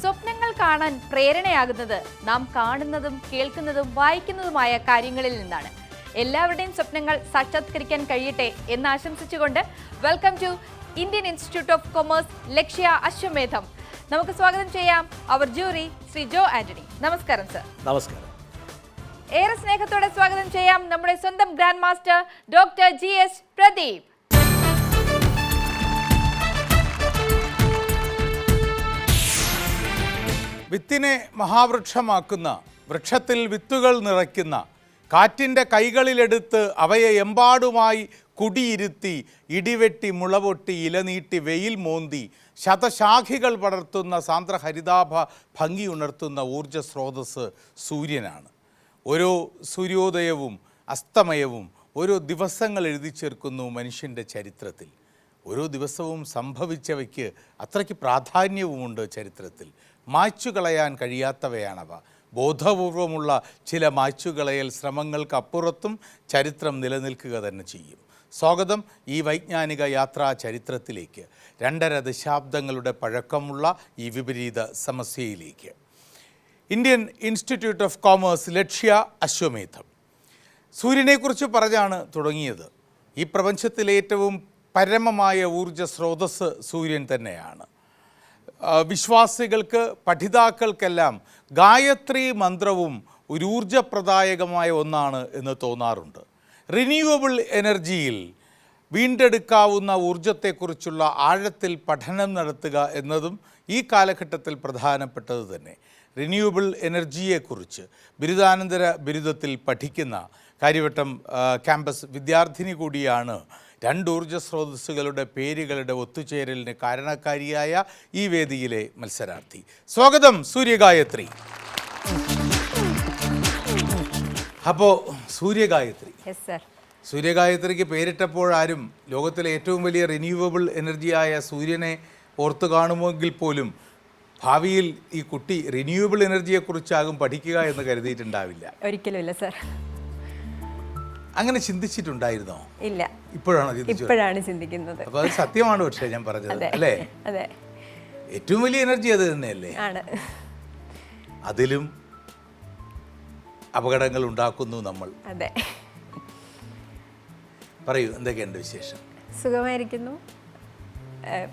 സ്വപ്നങ്ങൾ കാണാൻ പ്രേരണയാകുന്നത് നാം കാണുന്നതും കേൾക്കുന്നതും വായിക്കുന്നതുമായ കാര്യങ്ങളിൽ നിന്നാണ്. എല്ലാവരുടെയും സ്വപ്നങ്ങൾ സാക്ഷാത്കരിക്കാൻ കഴിയട്ടെ എന്ന് ആശംസിച്ചുകൊണ്ട് welcome to Indian institute of commerce Lakshya Ashwamedham നമുക്ക് സ്വാഗതം ചെയ്യാം അവർ ജൂറി ശ്രീ ജോ ആന്റണി. നമസ്കാരം സർ നമസ്കാരം. ഏറെ സ്നേഹത്തോടെ സ്വാഗതം ചെയ്യാം നമ്മുടെ സ്വന്തം grand master doctor G S Pradeep. വിത്തിനെ മഹാവൃക്ഷമാക്കുന്ന വൃക്ഷത്തിൽ വിത്തുകൾ നിറയ്ക്കുന്ന കാറ്റിന്റെ കൈകളിലെടുത്ത് അവയെ എമ്പാടുമായി കുടിയിരുത്തി ഇടിവെട്ടി മുളവൊട്ടി ഇലനീട്ടി വെയിൽ മോന്തി ശതശാഖികൾ പടർത്തുന്ന സാന്ദ്രഹരിതാഭ ഭംഗിയുണർത്തുന്ന ഊർജ സ്രോതസ് സൂര്യനാണ്. ഓരോ സൂര്യോദയവും അസ്തമയവും ഓരോ ദിവസങ്ങൾ എഴുതി ചേർക്കുന്നു മനുഷ്യന്റെ ചരിത്രത്തിൽ. ഓരോ ദിവസവും സംഭവിച്ചവയ്ക്ക് അത്രയ്ക്ക് പ്രാധാന്യവുമുണ്ട് ചരിത്രത്തിൽ. മായ്ച്ചു കളയാൻ കഴിയാത്തവയാണവ. ബോധപൂർവമുള്ള ചില മായ്ച്ചുകളയൽ ശ്രമങ്ങൾക്കപ്പുറത്തും ചരിത്രം നിലനിൽക്കുക തന്നെ ചെയ്യും. സ്വാഗതം ഈ വൈജ്ഞാനിക യാത്രാ ചരിത്രത്തിലേക്ക്. രണ്ടര ദശാബ്ദങ്ങളുടെ പഴക്കമുള്ള ഈ വിപരീത സമസ്യയിലേക്ക്. Indian institute of commerce Lakshya Ashwamedham. സൂര്യനെക്കുറിച്ച് പറഞ്ഞാണ് തുടങ്ങിയത്. ഈ പ്രപഞ്ചത്തിലെ ഏറ്റവും പരമമായ ഊർജ സ്രോതസ് സൂര്യൻ തന്നെയാണ്. വിശ്വാസികൾക്ക് പഠിതാക്കൾക്കെല്ലാം ഗായത്രി മന്ത്രവും ഒരു ഊർജപ്രദായകമായ ഒന്നാണ് എന്ന് തോന്നാറുണ്ട്. റിന്യൂവബിൾ എനർജിയിൽ വീണ്ടെടുക്കാവുന്ന ഊർജത്തെക്കുറിച്ചുള്ള ആഴത്തിൽ പഠനം നടത്തുക എന്നതും ഈ കാലഘട്ടത്തിൽ പ്രധാനപ്പെട്ടത് തന്നെ. റിന്യൂവബിൾ എനർജിയെക്കുറിച്ച് ബിരുദാനന്തര ബിരുദത്തിൽ പഠിക്കുന്ന കാര്യവട്ടം ക്യാമ്പസ് വിദ്യാർത്ഥിനി കൂടിയാണ് രണ്ട് ഊർജ സ്രോതസ്സുകളുടെ പേരുകളുടെ ഒത്തുചേരലിന് കാരണക്കാരിയായ ഈ വേദിയിലെ മത്സരാർത്ഥി. സ്വാഗതം സൂര്യഗായത്രി. അപ്പോൾ സൂര്യഗായത്രി. സൂര്യഗായത്രിക്ക് പേരിട്ടപ്പോഴാരും ലോകത്തിലെ ഏറ്റവും വലിയ റിന്യൂവബിൾ എനർജിയായ സൂര്യനെ ഓർത്തു കാണുമെങ്കിൽ പോലും ഭാവിയിൽ ഈ കുട്ടി റിന്യൂവബിൾ എനർജിയെക്കുറിച്ചാകും പഠിക്കുക എന്ന് കരുതിയിട്ടുണ്ടാവില്ല. ഒരിക്കലും ഇല്ല സർ അങ്ങനെ ചിന്തിച്ചിട്ടുണ്ടായിരുന്നോ? ഇല്ല. ഇപ്പോഴാണോ ചിന്തിച്ചത്? ഇപ്പോഴാണ് ചിന്തിക്കുന്നത്. അപ്പോൾ അത് സത്യമാണ് പക്ഷേ ഞാൻ പറഞ്ഞത്? അല്ലേ? അതെ. ഏറ്റവും വലിയ എനർജി അത് തന്നെയല്ലേ? ആണ്. അതിലും അപകടങ്ങൾ ഉണ്ടാക്കുന്നു നമ്മൾ. അതെ. പറയൂ എന്തൊക്കെയുണ്ട് വിശേഷം? സുഖമായിരിക്കുന്നു.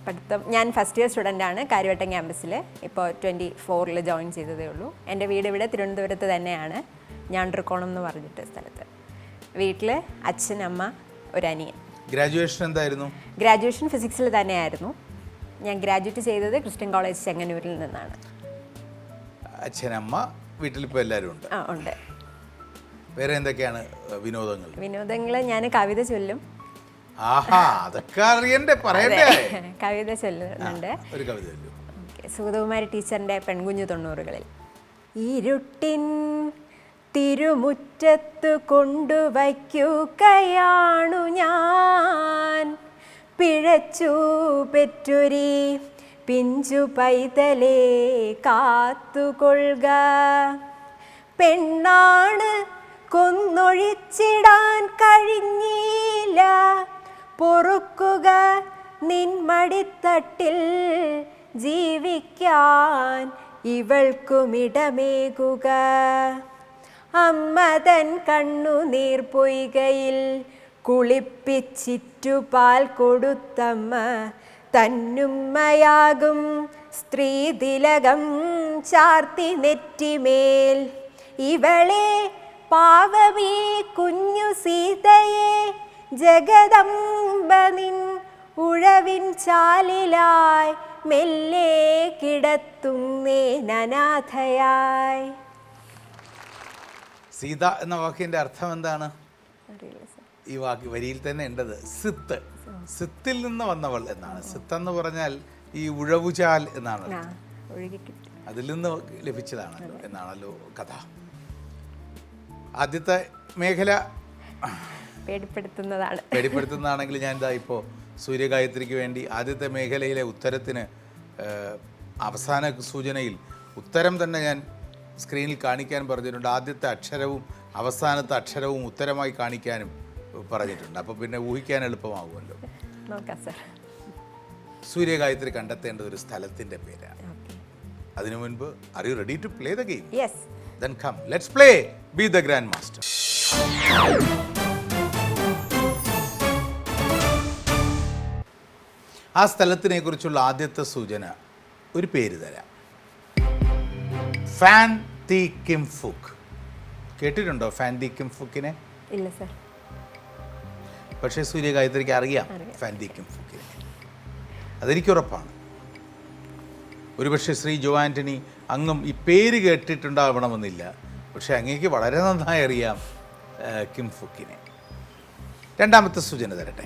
പഠിത്തം. ഞാൻ ഫസ്റ്റ് ഇയർ സ്റ്റുഡന്റ് ആണ് കാര്യവട്ടം ക്യാമ്പസിൽ ഇപ്പോൾ ട്വന്റി ഫോറിൽ ജോയിൻ ചെയ്തതേ ഉള്ളൂ. എന്റെ വീട് ഇവിടെ തിരുവനന്തപുരത്ത് തന്നെയാണ്. ഞാൻ തൃക്കോണം എന്ന് പറഞ്ഞിട്ട് സ്ഥലത്ത്. വീട്ടിൽ അച്ഛൻ അമ്മ ഒരു അനിയൻ ഗ്രാജുവേഷൻ എന്തായിരുന്നു? ഗ്രാജുവേഷൻ ഫിസിക്സിൽ തന്നെയായിരുന്നു. ഞാൻ ഗ്രാജുവേറ്റ് ചെയ്തത് ക്രിസ്ത്യൻ കോളേജ് ചെങ്ങന്നൂരിൽ നിന്നാണ്. അച്ഛനമ്മ വീട്ടിലിപ്പോൾ എല്ലാവരും ഉണ്ട്. ആ ഉണ്ട്. വേറെ എന്തൊക്കെയാണ് വിനോദങ്ങൾ? വിനോദങ്ങൾ ഞാൻ കവിത ചൊല്ലും. ആഹാ അതൊക്കെ അറിയണ്ടേ പറയണ്ടേ? കവിത ചൊല്ലുന്നുണ്ട്. ഒരു കവിത ചൊല്ലും. സുഗതകുമാരി ടീച്ചറിന്റെ പെൺകുഞ്ഞു തൊണ്ണൂറുകളിൽ. ഇരുട്ടിൻ തിരുമുറ്റത്തു കൊണ്ടുവയ്ക്കുകയാണു ഞാൻ. പിഴച്ചു പെറ്റുരി പിഞ്ചു പൈതലേ കാത്തുകൊള്ളുക. പെണ്ണാണ് കൊന്നൊഴിച്ചിടാൻ കഴിഞ്ഞില്ല. പൊറുക്കുക നിൻമടിത്തട്ടിൽ ജീവിക്കാൻ ഇവൾക്കുമിടമേകുക. അമ്മ തൻ കണ്ണുനീർ പൊയ്കയിൽ കുളിപ്പിച്ചിറ്റുപാൽ കൊടുത്തമ്മ. തന്നുമ്മയാകും സ്ത്രീ തിലകം ചാർത്തി നെറ്റിമേൽ. ഇവളെ പാവമേ കുഞ്ഞു സീതയെ ജഗദംബനിൻ ഉഴവിൻ ചാലിലായി മെല്ലെ കിടത്തുന്നേ നനാഥയായി സീത എന്ന വാക്കിന്റെ അർത്ഥം എന്താണ്? ഈ വാക്ക് വരിയിൽ തന്നെ ഉണ്ടത്. സിത്ത്. സിത്തിൽ നിന്ന് വന്നവൾ എന്നാണ്. സിത്ത് എന്ന് പറഞ്ഞാൽ ഈ ഉഴവുചാൽ എന്നാണ് അതിൽ നിന്ന് ലഭിച്ചതാണല്ലോ എന്നാണല്ലോ കഥ. ആദ്യത്തെ മേഖല പേടിപ്പെടുത്തുന്നതാണ്. പേടിപ്പെടുത്തുന്നതാണെങ്കിൽ ഞാൻ ഇതാ ഇപ്പോൾ സൂര്യഗായത്രിക്ക് വേണ്ടി ആദ്യത്തെ മേഖലയിലെ ഉത്തരത്തിന് അവസാന സൂചനയിൽ ഉത്തരം തന്നെ ഞാൻ സ്ക്രീനിൽ കാണിക്കാൻ പറഞ്ഞിട്ടുണ്ട്. ആദ്യത്തെ അക്ഷരവും അവസാനത്തെ അക്ഷരവും ഉത്തരമായി കാണിക്കാനും പറഞ്ഞിട്ടുണ്ട്. അപ്പോൾ പിന്നെ ഊഹിക്കാൻ എളുപ്പമാകുമല്ലോ സൂര്യഗായത്രി കണ്ടെത്തേണ്ട ഒരു സ്ഥലത്തിന്റെ പേരാണ്. അതിനു മുൻപ് are you ready to play the game yes then come let's play be the grand master ആ സ്ഥലത്തിനെ കുറിച്ചുള്ള ആദ്യത്തെ സൂചന ഒരു പേര് തരാം. ഫാൻ തി കിം ഫുക്ക് കേട്ടിട്ടുണ്ടോ ഫാൻ തി കിം ഫുക്കിനെ ഇല്ല സർ. പക്ഷേ സൂര്യ ഗായത്രിക്ക് അറിയാം. ഫാൻ തി കിം ഫുക്കിനെ അതെനിക്ക് ഉറപ്പാണ് ഒരുപക്ഷെ ശ്രീ ജോ ആന്റണി അങ്ങും ഈ പേര് കേട്ടിട്ടുണ്ടാവണമെന്നില്ല. പക്ഷേ അങ്ങേക്ക് വളരെ നന്നായി അറിയാം കിം ഫുക്കിനെ രണ്ടാമത്തെ സൂചന തരട്ടെ.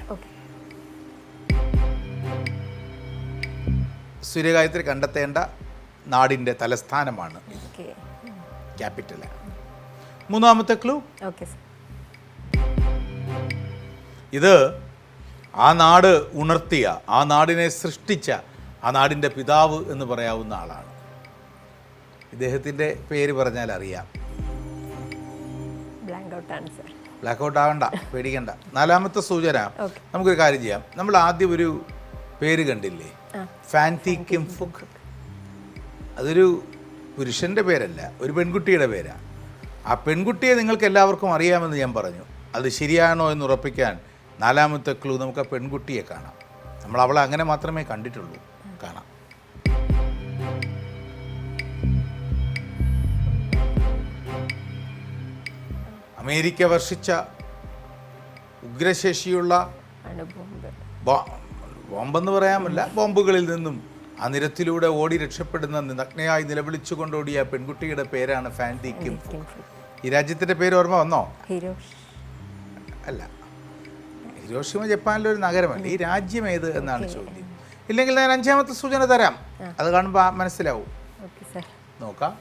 സൂര്യഗായത്രി കണ്ടെത്തേണ്ട നാടിന്റെ തലസ്ഥാനമാണ് ക്യാപിറ്റൽ മൂന്നാമത്തെ ക്ലൂ? ഇത് ആ നാട് ഉണർത്തിയ ആ നാടിനെ സൃഷ്ടിച്ച ആ നാടിന്റെ പിതാവ് എന്ന് പറയാവുന്ന ആളാണ്. ഇദ്ദേഹത്തിന്റെ പേര് പറഞ്ഞാൽ അറിയാം. ബ്ലാക്ക് ഔട്ട് ആവണ്ട പേടിക്കണ്ട. നാലാമത്തെ സൂചന. നമുക്കൊരു കാര്യം ചെയ്യാം. നമ്മൾ ആദ്യം ഒരു പേര് കണ്ടില്ലേ? ഫാൻസി ഫാന്റി കിം ഫുക്ക് അതൊരു പുരുഷന്റെ പേരല്ല ഒരു പെൺകുട്ടിയുടെ പേരാണ് ആ പെൺകുട്ടിയെ നിങ്ങൾക്ക് എല്ലാവർക്കും അറിയാമെന്ന് ഞാൻ പറഞ്ഞു. അത് ശരിയാണോ എന്ന് ഉറപ്പിക്കാൻ നാലാമത്തെ ക്ലൂ നമുക്ക് ആ പെൺകുട്ടിയെ കാണാം. നമ്മൾ അവളെ അങ്ങനെ മാത്രമേ കണ്ടിട്ടുള്ളൂ. കാണാം. അമേരിക്ക വർഷിച്ച ഉഗ്രശേഷിയുള്ള ബോംബെന്ന് പറയാമല്ല ബോംബുകളിൽ നിന്നും ആ നിരത്തിലൂടെ ഓടി രക്ഷപ്പെടുന്ന നഗ്നയായി നിലവിളിച്ചുകൊണ്ടോടിയ പെൺകുട്ടിയുടെ പേരാണ് ഫാൻഡി കിം ഈ രാജ്യത്തിന്റെ പേര് ഓർമ്മ വന്നോ? അല്ല. ഹിരോഷിമ ജപ്പാനിലെ ഒരു നഗരമല്ല ഈ രാജ്യം ഏത് എന്നാണ് ചോദ്യം. ഇല്ലെങ്കിൽ ഞാൻ അഞ്ചാമത്തെ സൂചന തരാം. അത് കാണുമ്പോൾ മനസ്സിലാവും. നോക്കാം.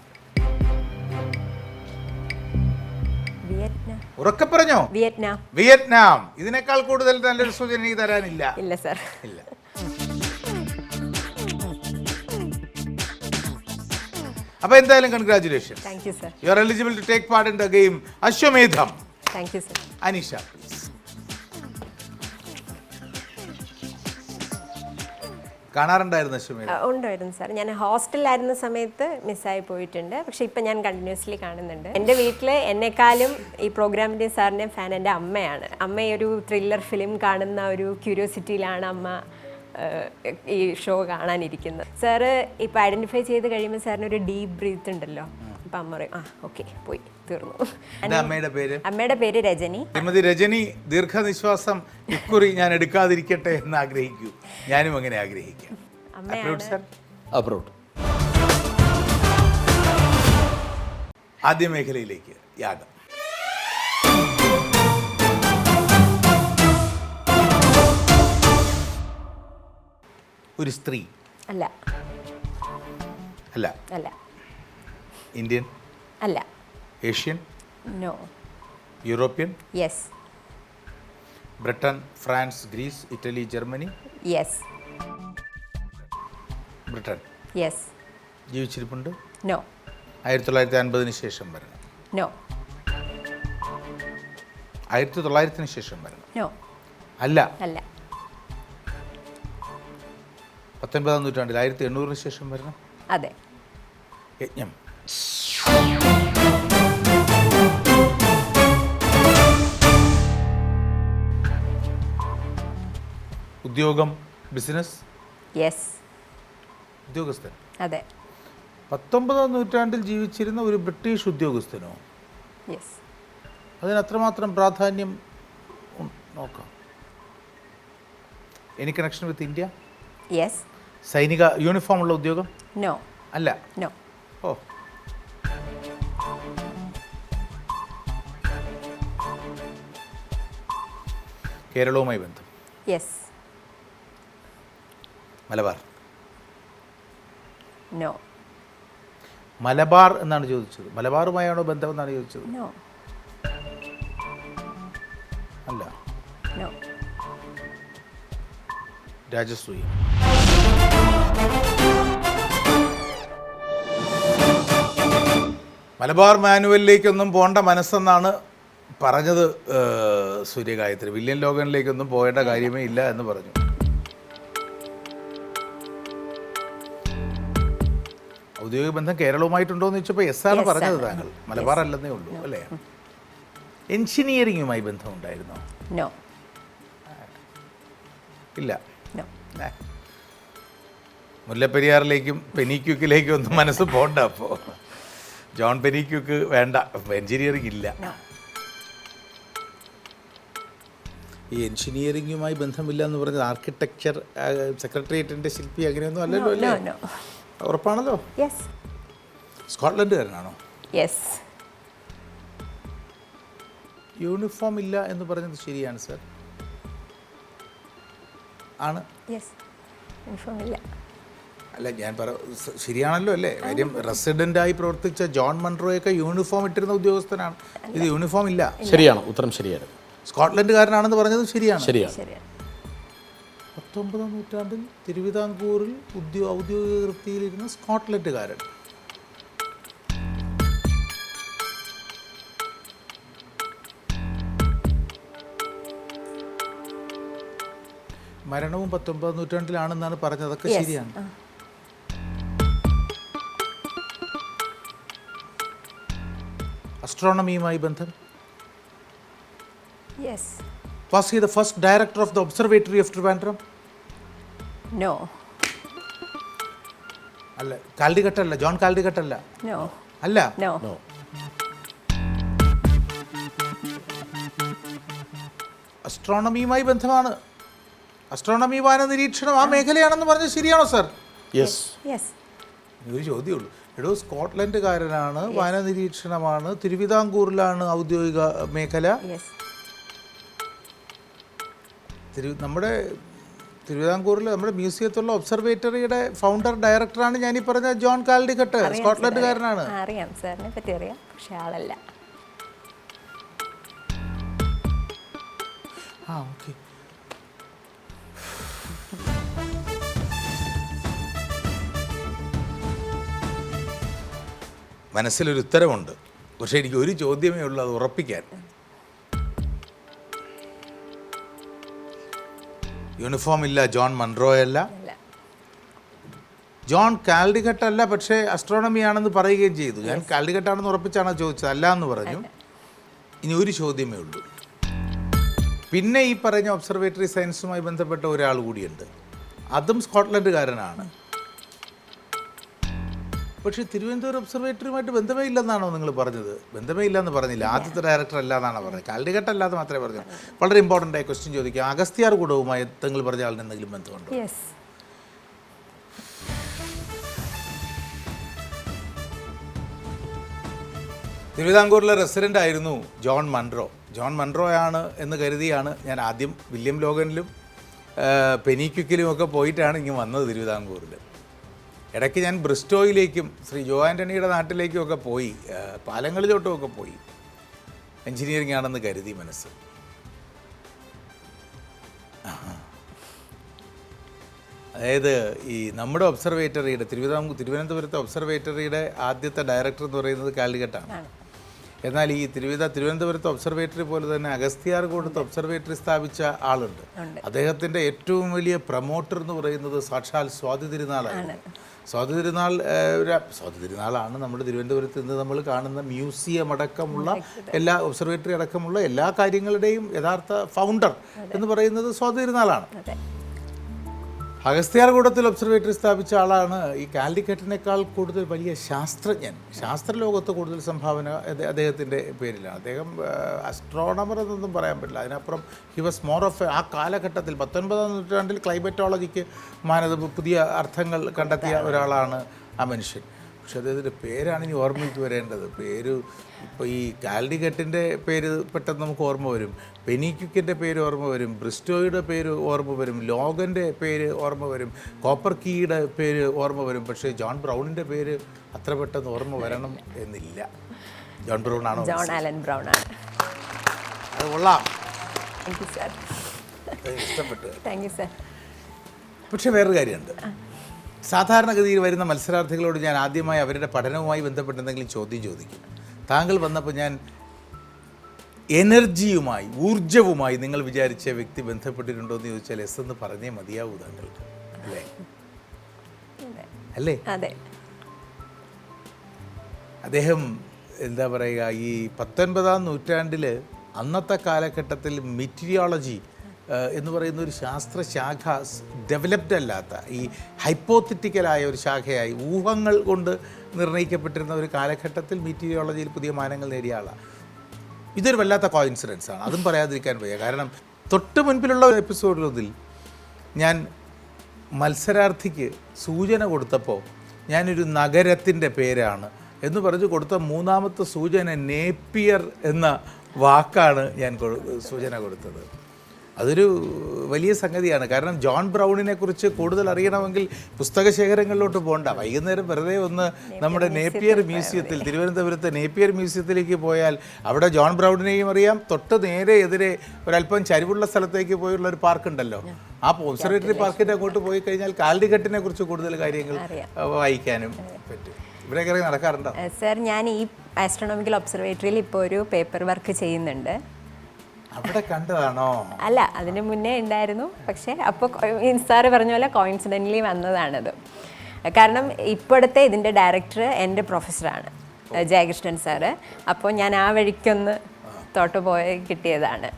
ഉറക്കെ പറഞ്ഞോ? വിയറ്റ്നാം. വിയറ്റ്നാം. ഇതിനേക്കാൾ കൂടുതൽ നല്ലൊരു സൂചന എനിക്ക് തരാനില്ല. ഇല്ല സർ. ഇല്ല. അപ്പൊ എന്തായാലും congratulation thank you sir you are eligible to take part in the game Ashwamedham thank you sir Anisha കാണാറുണ്ടായിരുന്നു Ashwamedham? ഉണ്ടായിരുന്നു സാർ ഞാൻ ഹോസ്റ്റലിലായിരുന്ന സമയത്ത് മിസ്സായി പോയിട്ടുണ്ട്. പക്ഷെ ഇപ്പം ഞാൻ കണ്ടിന്യൂസ്ലി കാണുന്നുണ്ട്. എന്റെ വീട്ടിൽ എന്നെക്കാളും ഈ പ്രോഗ്രാമിന്റെ സാറിന്റെ ഫാൻ എന്റെ അമ്മയാണ്. അമ്മ ഒരു ത്രില്ലർ ഫിലിം കാണുന്ന ഒരു ക്യൂരിയോസിറ്റിയിലാണ് അമ്മ ഈ ഷോ കാണാനിരിക്കുന്നത് സാറ് ഇപ്പോൾ ഐഡന്റിഫൈ ചെയ്ത് കഴിയുമ്പോൾ സാറിന് ഒരു ഡീപ്പ് ബ്രീത്ത് ഉണ്ടല്ലോ. അപ്പം അമ്മ പറയും ആ ഓക്കെ പോയി തീർന്നു. അമ്മയുടെ പേര്? അമ്മയുടെ പേര് രജനി. ശ്രീമതി രജനി ദീർഘനിശ്വാസം ഇക്കുറി ഞാൻ എടുക്കാതിരിക്കട്ടെ എന്ന് ആഗ്രഹിക്കൂ. ഞാനും അങ്ങനെ ആഗ്രഹിക്കാം? അബ്രോഡ് ആദ്യ മേഖലയിലേക്ക് യാഗം. ഒരു സ്ത്രീ. അല്ല. അല്ല. അല്ല. ഇന്ത്യൻ? അല്ല. Asian? No. European? Yes. Britain France Greece Italy Germany? Yes. Britain. Yes. ജീവിച്ചിരിപ്പുണ്ട്? നോ. ആയിരത്തി തൊള്ളായിരത്തി അൻപതിന് ശേഷം വരണം. നോ. ആയിരത്തി തൊള്ളായിരത്തിന് ശേഷം വരണം. നോ. അല്ല. അല്ല. പത്തൊൻപതാം നൂറ്റാണ്ടിൽ ആയിരത്തി എണ്ണൂറിന് ശേഷം വരണം അതെ. യജ്ഞം. ഉദ്യോഗം ബിസിനസ്? യെസ് ഉദ്യോഗസ്ഥൻ. അതെ. പത്തൊമ്പതാം നൂറ്റാണ്ടിൽ ജീവിച്ചിരുന്ന ഒരു ബ്രിട്ടീഷ് ഉദ്യോഗസ്ഥനോ? യെസ് അതിന് അത്രമാത്രം പ്രാധാന്യം നോക്കാം. Any connection with India yes സൈനിക യൂണിഫോം ഉള്ള ഉദ്യോഗം? നോ അല്ല. നോ ഓ. കേരളവുമായി ബന്ധം. യെസ് മലബാർ. നോ മലബാർ എന്നാണ് ചോദിച്ചത്. മലബാറുമായാണോ ബന്ധം എന്നാണ് ചോദിച്ചത്? നോ അല്ല. നോ രാജസൂയ. മലബാർ മാനുവലിലേക്കൊന്നും പോകേണ്ട മനസ്സെന്നാണ് പറഞ്ഞത് സൂര്യഗായത്രി. വില്യൻ ലോകനിലേക്കൊന്നും പോകേണ്ട കാര്യമേ ഇല്ല എന്ന് പറഞ്ഞു. ഔദ്യോഗിക ബന്ധം കേരളവുമായിട്ടുണ്ടോ എന്ന് ചോദിച്ചപ്പോൾ എസ് ആണ്. പറഞ്ഞത് താങ്കൾ. മലബാർ അല്ലെന്നേ ഉള്ളൂ അല്ലേ? എൻജിനീയറിങ്ങുമായി ബന്ധമുണ്ടായിരുന്നോ? ഇല്ല. മുല്ലപ്പെരിയാറിലേക്കും പെനിക്യൂക്കിലേക്കും ഒന്നും മനസ്സ് പോണ്ട അപ്പോൾ ജോൺ പെനിക്യൂക്ക് വേണ്ട. എൻജിനീയറിംഗ് ഇല്ല. ഈ എൻജിനീയറിംഗുമായി ബന്ധമില്ല എന്ന് പറഞ്ഞത് ആർക്കിടെക്ചർ സെക്രട്ടേറിയറ്റിന്റെ ശില്പി അങ്ങനെയൊന്നും അല്ലല്ലോ നോ അല്ലേ നോ ഉറപ്പാണല്ലോ? യെസ് സ്കോട്ട്ലൻഡുകാരനാണോ? യെസ് യൂണിഫോം ഇല്ല എന്ന് പറഞ്ഞത് ശരിയാണ് സർ? ആണ്? യെസ് യൂണിഫോം ഇല്ല. അല്ല ഞാൻ പറ ശരിയാണല്ലോ അല്ലേ? കാര്യം ആയി പ്രവർത്തിച്ച ജോൺ മൺട്രോയൊക്കെ യൂണിഫോം ഇട്ടിരുന്ന ഉദ്യോഗസ്ഥനാണ്. ഇത് യൂണിഫോം ഇല്ല. ശരിയാണ് ഉത്തരം ശരിയാണ് സ്കോട്ട്ലൻഡുകാരനാണെന്ന് പറഞ്ഞത് ശരിയാണ്. ശരിയാണ്. ശരിയാണ്. പത്തൊമ്പതാം നൂറ്റാണ്ടിൽ തിരുവിതാംകൂറിൽ ഉദ്യോ ഔദ്യോഗിക വൃത്തിയിലിരുന്ന സ്കോട്ട്ലൻഡുകാരൻ. മരണവും പത്തൊമ്പതാം നൂറ്റാണ്ടിലാണെന്നാണ് പറഞ്ഞത്. അതൊക്കെ ശരിയാണ്. അസ്ട്രോണമിയുമായി ബന്ധം? Yes was he the first director of the observatory of Trivandrum no അല്ല കാൽഡിഘട്ടല്ല ജോൺ കാൽഡിഘട്ടല്ല നോ അല്ല? നോ അസ്ട്രോണമിയുമായി ബന്ധമാണ്. അസ്ട്രോണമി വാന നിരീക്ഷണം ആ മേഖലയാണെന്ന് പറഞ്ഞത് ശരിയാണോ സർ യെസ് യെസ് ഒരു ചോദ്യമുള്ളൂ എടോ സ്കോട്ട്ലൻഡുകാരനാണ് വനനിരീക്ഷണമാണ് തിരുവിതാംകൂറിലാണ് ഔദ്യോഗിക മേഖല. തിരു നമ്മുടെ തിരുവിതാംകൂറിൽ നമ്മുടെ മ്യൂസിയത്തുള്ള ഒബ്സർവേറ്ററിയുടെ ഫൗണ്ടർ ഡയറക്ടറാണ് ഞാൻ ഈ പറഞ്ഞ ജോൺ കാൽഡിക്കട്ട് സ്കോട്ട്ലൻഡുകാരനാണ്. അറിയാം സാറിനെ പറ്റി അറിയാം പക്ഷെ ആളല്ല. ആ ഓക്കെ. മനസ്സിലൊരു ഉത്തരവുണ്ട്. പക്ഷേ എനിക്ക് ഒരു ചോദ്യമേ ഉള്ളൂ അത് ഉറപ്പിക്കാൻ. യൂണിഫോം ഇല്ല ജോൺ മൺറോ അല്ല. ജോൺ കാൽഡിഘട്ട് അല്ല പക്ഷേ അസ്ട്രോണമി ആണെന്ന് പറയുകയും ചെയ്തു. ഞാൻ കാൽഡിഘട്ട് ആണെന്ന് ഉറപ്പിച്ചാണ് ചോദിച്ചത്. അല്ല എന്ന് പറഞ്ഞു ഇനി ഒരു ചോദ്യമേ ഉള്ളൂ. പിന്നെ ഈ പറഞ്ഞ ഒബ്സർവേറ്ററി സയൻസുമായി ബന്ധപ്പെട്ട ഒരാൾ കൂടിയുണ്ട്. അതും സ്കോട്ട്ലൻഡുകാരനാണ്. പക്ഷേ തിരുവനന്തപുരം ഒബ്സർവേറ്ററിയുമായിട്ട് ബന്ധമേ ഇല്ലെന്നാണോ നിങ്ങൾ പറഞ്ഞത്? ബന്ധമേ ഇല്ലെന്ന് പറഞ്ഞില്ല. ആദ്യത്തെ ഡയറക്ടർ അല്ലാതാണ് പറഞ്ഞത്. കാൽഡിഘട്ട് അല്ലാതെ മാത്രമേ പറഞ്ഞു. വളരെ ഇമ്പോർട്ടന്റ് ആയ ക്വസ്റ്റ്യൻ ചോദിക്കുക അഗസ്ത്യാർ കൂടവുമായി തങ്ങൾ പറഞ്ഞ ആളിന് എന്തെങ്കിലും ബന്ധമുണ്ടോ? തിരുവിതാംകൂറിലെ റെസിഡന്റ് ആയിരുന്നു ജോൺ മൺറോ. ജോൺ മൺറോ ആണ് എന്ന് കരുതിയാണ് ഞാൻ ആദ്യം വില്യം ലോഗനിലും പെനിക്വിക്കിലും ഒക്കെ പോയിട്ടാണ് ഇങ്ങ് വന്നത് തിരുവിതാംകൂറിൽ ഇടയ്ക്ക് ഞാൻ ബ്രിസ്റ്റോയിലേക്കും ശ്രീ ജോ ആന്റണിയുടെ നാട്ടിലേക്കും ഒക്കെ പോയി പാലങ്ങളിലോട്ടുമൊക്കെ പാലങ്ങളിലോട്ടും ഒക്കെ പോയി. എൻജിനീയറിംഗ് ആണെന്ന് കരുതി മനസ്സ്. അതായത് ഈ നമ്മുടെ ഒബ്സർവേറ്ററിയുടെ തിരുവിതാംകൂർ തിരുവനന്തപുരത്തെ ഒബ്സർവേറ്ററിയുടെ ആദ്യത്തെ ഡയറക്ടർ എന്ന് പറയുന്നത് കാലിക്കട്ടാണ് എന്നാൽ ഈ തിരുവിത തിരുവനന്തപുരത്ത് ഒബ്സർവേറ്ററി പോലെ തന്നെ അഗസ്ത്യാർ കൊടുത്ത് ഒബ്സർവേറ്ററി സ്ഥാപിച്ച ആളുണ്ട്. അദ്ദേഹത്തിന്റെ ഏറ്റവും വലിയ പ്രൊമോട്ടർ എന്ന് പറയുന്നത് സാക്ഷാൽ സ്വാതി തിരുനാളാണ് സ്വാതി തിരുനാൾ ഒരു സ്വാതി തിരുനാളാണ് നമ്മുടെ തിരുവനന്തപുരത്ത് നിന്ന് നമ്മൾ കാണുന്ന മ്യൂസിയം അടക്കമുള്ള എല്ലാ ഒബ്സർവേറ്ററി അടക്കമുള്ള എല്ലാ കാര്യങ്ങളുടെയും യഥാർത്ഥ ഫൗണ്ടർ എന്ന് പറയുന്നത് സ്വാതി തിരുനാളാണ് അതെ അഗസ്ത്യാർകൂടത്തിൽ ഒബ്സർവേറ്ററി സ്ഥാപിച്ച ആളാണ് ഈ കാലിക്കറ്റിനേക്കാൾ കൂടുതൽ വലിയ ശാസ്ത്രജ്ഞൻ. ശാസ്ത്രലോകത്ത് കൂടുതൽ സംഭാവന അദ്ദേ- അദ്ദേഹത്തിന്റെ പേരിലാണ്. അദ്ദേഹം അസ്ട്രോണമർ എന്നൊന്നും പറയാൻ പറ്റില്ല. അതിനപ്പുറം ഹി വാസ് മോർ ഓഫ് ആ കാലഘട്ടത്തിൽ പത്തൊൻപതാം നൂറ്റാണ്ടിൽ ക്ലൈമറ്റോളജിക്ക് മാനത പുതിയ അർത്ഥങ്ങൾ കണ്ടെത്തിയ ഒരാളാണ് ആ മനുഷ്യൻ. പക്ഷെ അദ്ദേഹത്തിന്റെ പേരാണ് ഇനി ഓർമ്മയ്ക്ക് വരേണ്ടത് പേര് ഇപ്പോൾ ഈ കാൽഡിഗട്ടിന്റെ പേര് പെട്ടെന്ന് നമുക്ക് ഓർമ്മ വരും. പെനിക്യുക്കിന്റെ പേര് ഓർമ്മ വരും. ബ്രിസ്റ്റോയുടെ പേര് ഓർമ്മ വരും. ലോഗന്റെ പേര് ഓർമ്മ വരും. കോപ്പർ കീയുടെ പേര് ഓർമ്മ വരും. പക്ഷേ ജോൺ ബ്രൗണിന്റെ പേര് അത്ര പെട്ടെന്ന് ഓർമ്മ വരണം എന്നില്ല. ജോൺ ബ്രൗൺ ആണോ ജോൺ ആലൻ ബ്രൗൺ ആണ് അത് കൊള്ളാം. ഇഷ്ടപ്പെട്ടു. താങ്ക് യു സാർ പക്ഷേ വേറൊരു കാര്യമുണ്ട്. സാധാരണഗതിയിൽ വരുന്ന മത്സരാർത്ഥികളോട് ഞാൻ ആദ്യമായി അവരുടെ പഠനവുമായി ബന്ധപ്പെട്ട് എന്തെങ്കിലും ചോദ്യം ചോദിക്കും. താങ്കൾ വന്നപ്പോൾ ഞാൻ എനർജിയുമായി ഊർജവുമായി നിങ്ങൾ വിചാരിച്ച വ്യക്തി ബന്ധപ്പെട്ടിട്ടുണ്ടോ എന്ന് ചോദിച്ചാൽ എസ് എന്ന് പറഞ്ഞേ മതിയാവൂ താങ്കൾ. അല്ലേ? അല്ലേ? അതെ. അദ്ദേഹം എന്താ പറയുക ഈ പത്തൊൻപതാം നൂറ്റാണ്ടിൽ അന്നത്തെ കാലഘട്ടത്തിൽ മെറ്റീരിയോളജി എന്ന് പറയുന്ന ഒരു ശാസ്ത്രശാഖ ഡെവലപ്ഡ് അല്ലാത്ത ഈ ഹൈപ്പോത്തറ്റിക്കലായ ഒരു ശാഖയായി ഊഹങ്ങൾ കൊണ്ട് നിർണയിക്കപ്പെട്ടിരുന്ന ഒരു കാലഘട്ടത്തിൽ മീറ്റീരിയോളജിയിൽ പുതിയ മാനങ്ങൾ നേടിയ ആളാണ് ഇതൊരു വല്ലാത്ത കോയിൻസിഡൻസ് ആണ്. അതും പറയാതിരിക്കാൻ വയ്യ. കാരണം തൊട്ട് മുൻപിലുള്ള ഒരു എപ്പിസോഡിൽ ഞാൻ മത്സരാർത്ഥിക്ക് സൂചന കൊടുത്തപ്പോൾ ഞാനൊരു നഗരത്തിന്റെ പേരാണ് എന്ന് പറഞ്ഞ് കൊടുത്ത മൂന്നാമത്തെ സൂചന നേപ്പിയർ എന്ന വാക്കാണ് ഞാൻ സൂചന കൊടുത്തത്. അതൊരു വലിയ സംഗതിയാണ്. കാരണം ജോൺ ബ്രൗണിനെ കുറിച്ച് കൂടുതൽ അറിയണമെങ്കിൽ പുസ്തക ശേഖരങ്ങളിലോട്ട് പോകണ്ട വൈകുന്നേരം വെറുതെ ഒന്ന് നമ്മുടെ നേപ്പിയർ മ്യൂസിയത്തിൽ തിരുവനന്തപുരത്തെ നേപ്പിയർ മ്യൂസിയത്തിലേക്ക് പോയാൽ അവിടെ ജോൺ ബ്രൗണിനെയും അറിയാം. തൊട്ട് നേരെ എതിരെ ഒരല്പം ചരിവുള്ള സ്ഥലത്തേക്ക് പോയുള്ള ഒരു പാർക്ക് ഉണ്ടല്ലോ ആ ഒബ്സർവേറ്ററി പാർക്കിന്റെ അങ്ങോട്ട് പോയി കഴിഞ്ഞാൽ കാൽഡിഘട്ടിനെ കുറിച്ച് കൂടുതൽ കാര്യങ്ങൾ വായിക്കാനും പറ്റും. ഇവിടെയൊക്കെ നടക്കാറുണ്ടോ? സർ ഞാൻ ഈ ആസ്ട്രോണോമിക്കൽ ഒബ്സർവേറ്ററിയിൽ ഇപ്പോൾ ഒരു പേപ്പർ വർക്ക് ചെയ്യുന്നുണ്ട്. അവിടെ കണ്ടതാണോ? അല്ല അതിന് മുന്നേ ഉണ്ടായിരുന്നു. പക്ഷേ അപ്പോൾ സാറ് പറഞ്ഞ പോലെ കോയിൻസിഡന്റലി വന്നതാണത്. കാരണം ഇപ്പോഴത്തെ ഇതിന്റെ ഡയറക്ടർ എന്റെ പ്രൊഫസറാണ് ജയകൃഷ്ണൻ സാറ് അപ്പോൾ ഞാൻ ആ വഴിക്കൊന്ന് തോട്ട് പോയി കിട്ടിയതാണ്.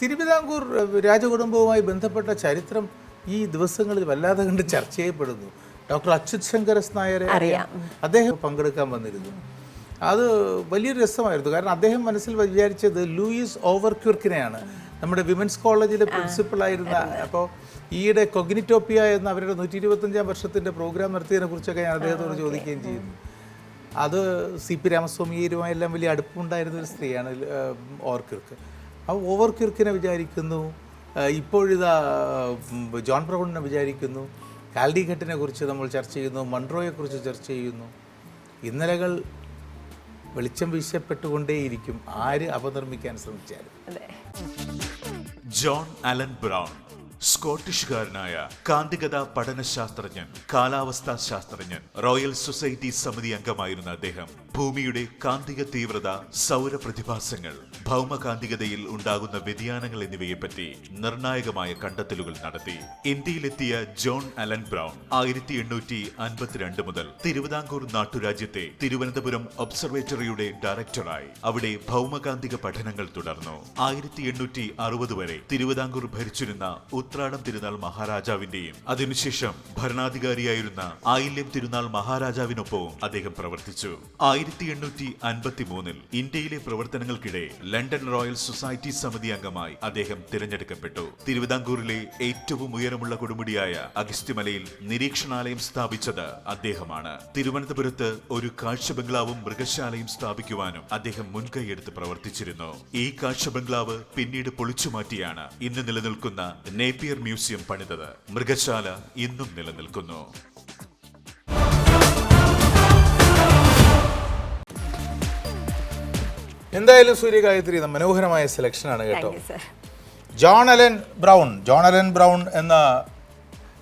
തിരുവിതാംകൂർ രാജകുടുംബവുമായി ബന്ധപ്പെട്ട ചരിത്രം ഈ ദിവസങ്ങളിൽ വല്ലാതെ കണ്ട് ചർച്ച ചെയ്യപ്പെടുന്നു. ഡോക്ടർ അച്യുത് ശങ്കരസ് നായരെ അറിയാം. അദ്ദേഹം പങ്കെടുക്കാൻ വന്നിരുന്നു. അത് വലിയൊരു രസമായിരുന്നു. കാരണം അദ്ദേഹം മനസ്സിൽ വിചാരിച്ചത് ലൂയിസ് ഓവർ ക്യൂർക്കിനെയാണ് നമ്മുടെ വിമൻസ് കോളേജിലെ പ്രിൻസിപ്പളായിരുന്ന അപ്പോൾ ഈയിടെ കൊഗ്നിറ്റോപ്പിയ എന്ന അവരുടെ നൂറ്റി ഇരുപത്തഞ്ചാം വർഷത്തിന്റെ പ്രോഗ്രാം നടത്തിയതിനെ കുറിച്ചൊക്കെ ഞാൻ അദ്ദേഹത്തോട് ചോദിക്കുകയും ചെയ്യുന്നു. അത് സി പി രാമസ്വാമിയുമായെല്ലാം വലിയ അടുപ്പമുണ്ടായിരുന്ന ഒരു സ്ത്രീയാണ് ഓർക്കിർക്ക് ആ ഓവർക്യൂർക്കിനെ വിചാരിക്കുന്നു ഏഹ്, ഇപ്പോഴിതാ ജോൺ പ്രൗണിനെ വിചാരിക്കുന്നു കാൽഡിഘട്ടിനെ കുറിച്ച് നമ്മൾ ചർച്ച ചെയ്യുന്നു മൺട്രോയെക്കുറിച്ച് ചർച്ച ചെയ്യുന്നു. ഇന്നലകൾ വെളിച്ചം വീശപ്പെട്ടുകൊണ്ടേയിരിക്കും ആര് അപനിർമ്മിക്കാൻ ശ്രമിച്ചാലും. അതെ. ജോൺ അലൻ ബ്രൗൺ സ്കോട്ടിഷുകാരനായ കാന്തികത പഠനശാസ്ത്രജ്ഞൻ കാലാവസ്ഥാ ശാസ്ത്രജ്ഞൻ റോയൽ സൊസൈറ്റി സമിതി അംഗമായിരുന്ന അദ്ദേഹം. ഭൂമിയുടെ കാന്തിക തീവ്രത സൗര പ്രതിഭാസങ്ങൾ ഭൗമകാന്തികതയിൽ ഉണ്ടാകുന്ന വ്യതിയാനങ്ങൾ എന്നിവയെപ്പറ്റി നിർണായകമായ കണ്ടെത്തലുകൾ നടത്തി. ഇന്ത്യയിലെത്തിയ ജോൺ അലൻ ബ്രൗൺ ആയിരത്തി എണ്ണൂറ്റി അൻപത്തിരണ്ട് മുതൽ തിരുവിതാംകൂർ നാട്ടുരാജ്യത്തെ തിരുവനന്തപുരം ഒബ്സർവേറ്ററിയുടെ ഡയറക്ടറായി. അവിടെ ഭൗമകാന്തിക പഠനങ്ങൾ തുടർന്നു. ആയിരത്തി എണ്ണൂറ്റി അറുപത് വരെ തിരുവിതാംകൂർ ഭരിച്ചിരുന്ന ഉത്രാടം തിരുനാൾ മഹാരാജാവിന്റെയും അതിനുശേഷം ഭരണാധികാരിയായിരുന്ന ആയില്യം തിരുനാൾ മഹാരാജാവിനൊപ്പവും അദ്ദേഹം പ്രവർത്തിച്ചു. ആയിരത്തി എണ്ണൂറ്റി അൻപത്തി മൂന്നിൽ ഇന്ത്യയിലെ പ്രവർത്തനങ്ങൾക്കിടെ ലണ്ടൻ റോയൽ സൊസൈറ്റി സമിതി അംഗമായി അദ്ദേഹം തിരഞ്ഞെടുക്കപ്പെട്ടു. തിരുവിതാംകൂറിലെ ഏറ്റവും ഉയരമുള്ള കൊടുമുടിയായ അഗസ്ത്യമലയിൽ നിരീക്ഷണാലയം സ്ഥാപിച്ചത് അദ്ദേഹമാണ്. തിരുവനന്തപുരത്ത് ഒരു കാഴ്ച ബംഗ്ലാവും മൃഗശാലയും സ്ഥാപിക്കുവാനും അദ്ദേഹം മുൻകൈയെടുത്ത് പ്രവർത്തിച്ചിരുന്നു. ഈ കാഴ്ച ബംഗ്ലാവ് പിന്നീട് പൊളിച്ചുമാറ്റിയാണ് ഇന്ന് നിലനിൽക്കുന്ന നേപ്പിയർ മ്യൂസിയം പണിതത്. മൃഗശാല ഇന്നും നിലനിൽക്കുന്നു. എന്തായാലും സൂര്യ ഗായത്രി മനോഹരമായ സെലക്ഷനാണ് കേട്ടോ. John Allen Brown John Allen Brown എന്ന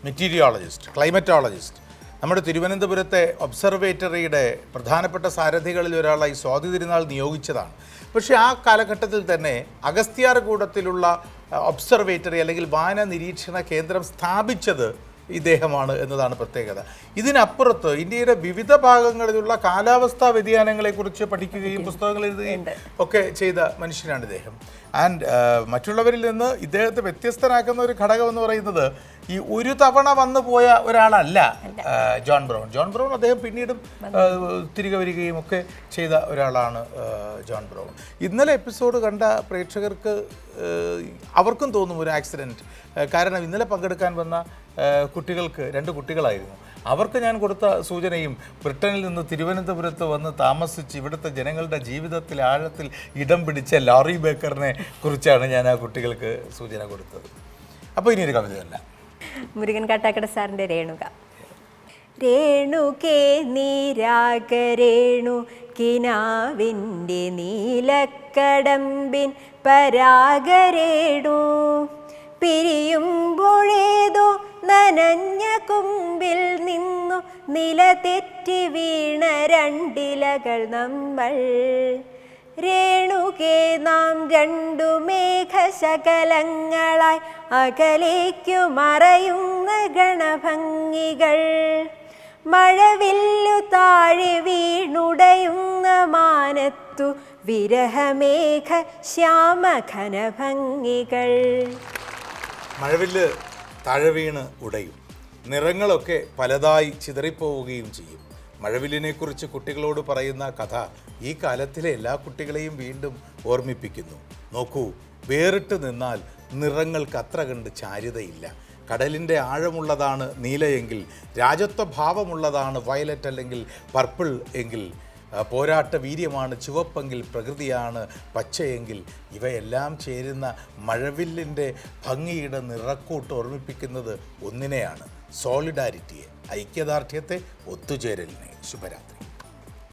മെറ്റീരിയോളജിസ്റ്റ് ക്ലൈമറ്റോളജിസ്റ്റ് നമ്മുടെ തിരുവനന്തപുരത്തെ ഒബ്സർവേറ്ററിയുടെ പ്രധാനപ്പെട്ട സാരഥികളിൽ ഒരാളായി സ്വാതി തിരുനാൾ നിയോഗിച്ചതാണ്. പക്ഷേ ആ കാലഘട്ടത്തിൽ തന്നെ അഗസ്ത്യാർ കൂടത്തിലുള്ള ഒബ്സർവേറ്ററി അല്ലെങ്കിൽ വാന നിരീക്ഷണ കേന്ദ്രം സ്ഥാപിച്ചത് ഇദ്ദേഹമാണ് എന്നതാണ് പ്രത്യേകത. ഇതിനപ്പുറത്ത് ഇന്ത്യയുടെ വിവിധ ഭാഗങ്ങളിലുള്ള കാലാവസ്ഥാ വ്യതിയാനങ്ങളെക്കുറിച്ച് പഠിക്കുകയും പുസ്തകങ്ങൾ എഴുതുകയും ഒക്കെ ചെയ്ത മനുഷ്യനാണ് ഇദ്ദേഹം. ആൻഡ് മറ്റുള്ളവരിൽ നിന്ന് ഇദ്ദേഹത്തെ വ്യത്യസ്തനാക്കുന്ന ഒരു ഘടകം എന്ന് പറയുന്നത് ഈ ഒരു തവണ വന്നു പോയ ഒരാളല്ല ജോൺ ബ്രൗൺ. ജോൺ ബ്രൗൺ അദ്ദേഹം പിന്നീടും തിരികെ വരികയും ഒക്കെ ചെയ്ത ഒരാളാണ് ജോൺ ബ്രൗൺ. ഇന്നലെ എപ്പിസോഡ് കണ്ട പ്രേക്ഷകർക്ക് അവർക്കും തോന്നും ഒരു ആക്സിഡന്റ് കാരണം ഇന്നലെ പങ്കെടുക്കാൻ വന്ന കുട്ടികൾക്ക് രണ്ട് കുട്ടികളായിരുന്നു. അവർക്ക് ഞാൻ കൊടുത്ത സൂചനയും ബ്രിട്ടനിൽ നിന്ന് തിരുവനന്തപുരത്ത് വന്ന് താമസിച്ച് ഇവിടുത്തെ ജനങ്ങളുടെ ജീവിതത്തിൽ ആഴത്തിൽ ഇടം പിടിച്ച ലോറി ബേക്കറിനെ കുറിച്ചാണ് ഞാൻ ആ കുട്ടികൾക്ക് സൂചന കൊടുത്തത്. അപ്പോൾ ഇനിയൊരു ഒരു കവിതയല്ല. മുരുകൻ കാട്ടാക്കട സാറിന്റെ രേണുക. രേണുകേ നീരാകരേണു കിനാവിന്റെ നീലക്കടമ്പിൻ പരാഗരേണു പിരിയുമ്പോഴേതോ നനഞ്ഞ കുമ്പിൽ നിന്നു നില തെറ്റി വീണ രണ്ടിലകൾ നമ്മൾ. രേണുകേ നാം രണ്ടു മേഘശകലങ്ങളായി അകലേക്കു മറയുന്ന ഗണഭംഗികൾ. മഴവില്ലു താഴെ വീണുടയുന്ന മാനത്തു വിരഹമേഘ ശ്യാമഘനഭംഗികൾ. മഴവില്ല് താഴെ വീണ് ഉടയും. നിറങ്ങളൊക്കെ പലതായി ചിതറിപ്പോവുകയും ചെയ്യും. മഴവില്ലിനെക്കുറിച്ച് കുട്ടികളോട് പറയുന്ന കഥ ഈ കാലത്തിലെ എല്ലാ കുട്ടികളെയും വീണ്ടും ഓർമ്മിപ്പിക്കുന്നു. നോക്കൂ വേറിട്ട് നിന്നാൽ നിറങ്ങൾക്ക് അത്ര കണ്ട് ചാരുതയില്ല. കടലിന്റെ ആഴമുള്ളതാണ് നീലയെങ്കിൽ രാജത്വ ഭാവമുള്ളതാണ് വയലറ്റ് അല്ലെങ്കിൽ പർപ്പിൾ എങ്കിൽ പോരാട്ട വീര്യമാണ് ചുവപ്പെങ്കിൽ പ്രകൃതിയാണ് പച്ചയെങ്കിൽ ഇവയെല്ലാം ചേരുന്ന മഴവില്ലിന്റെ ഭംഗിയുടെ നിറക്കൂട്ട് ഓർമ്മിപ്പിക്കുന്നത് ഒന്നിനെയാണ് സോളിഡാരിറ്റിയെ. ഐക്യദാർഢ്യത്തെ ഒത്തുചേരലിനെ ശുഭരാത്രി.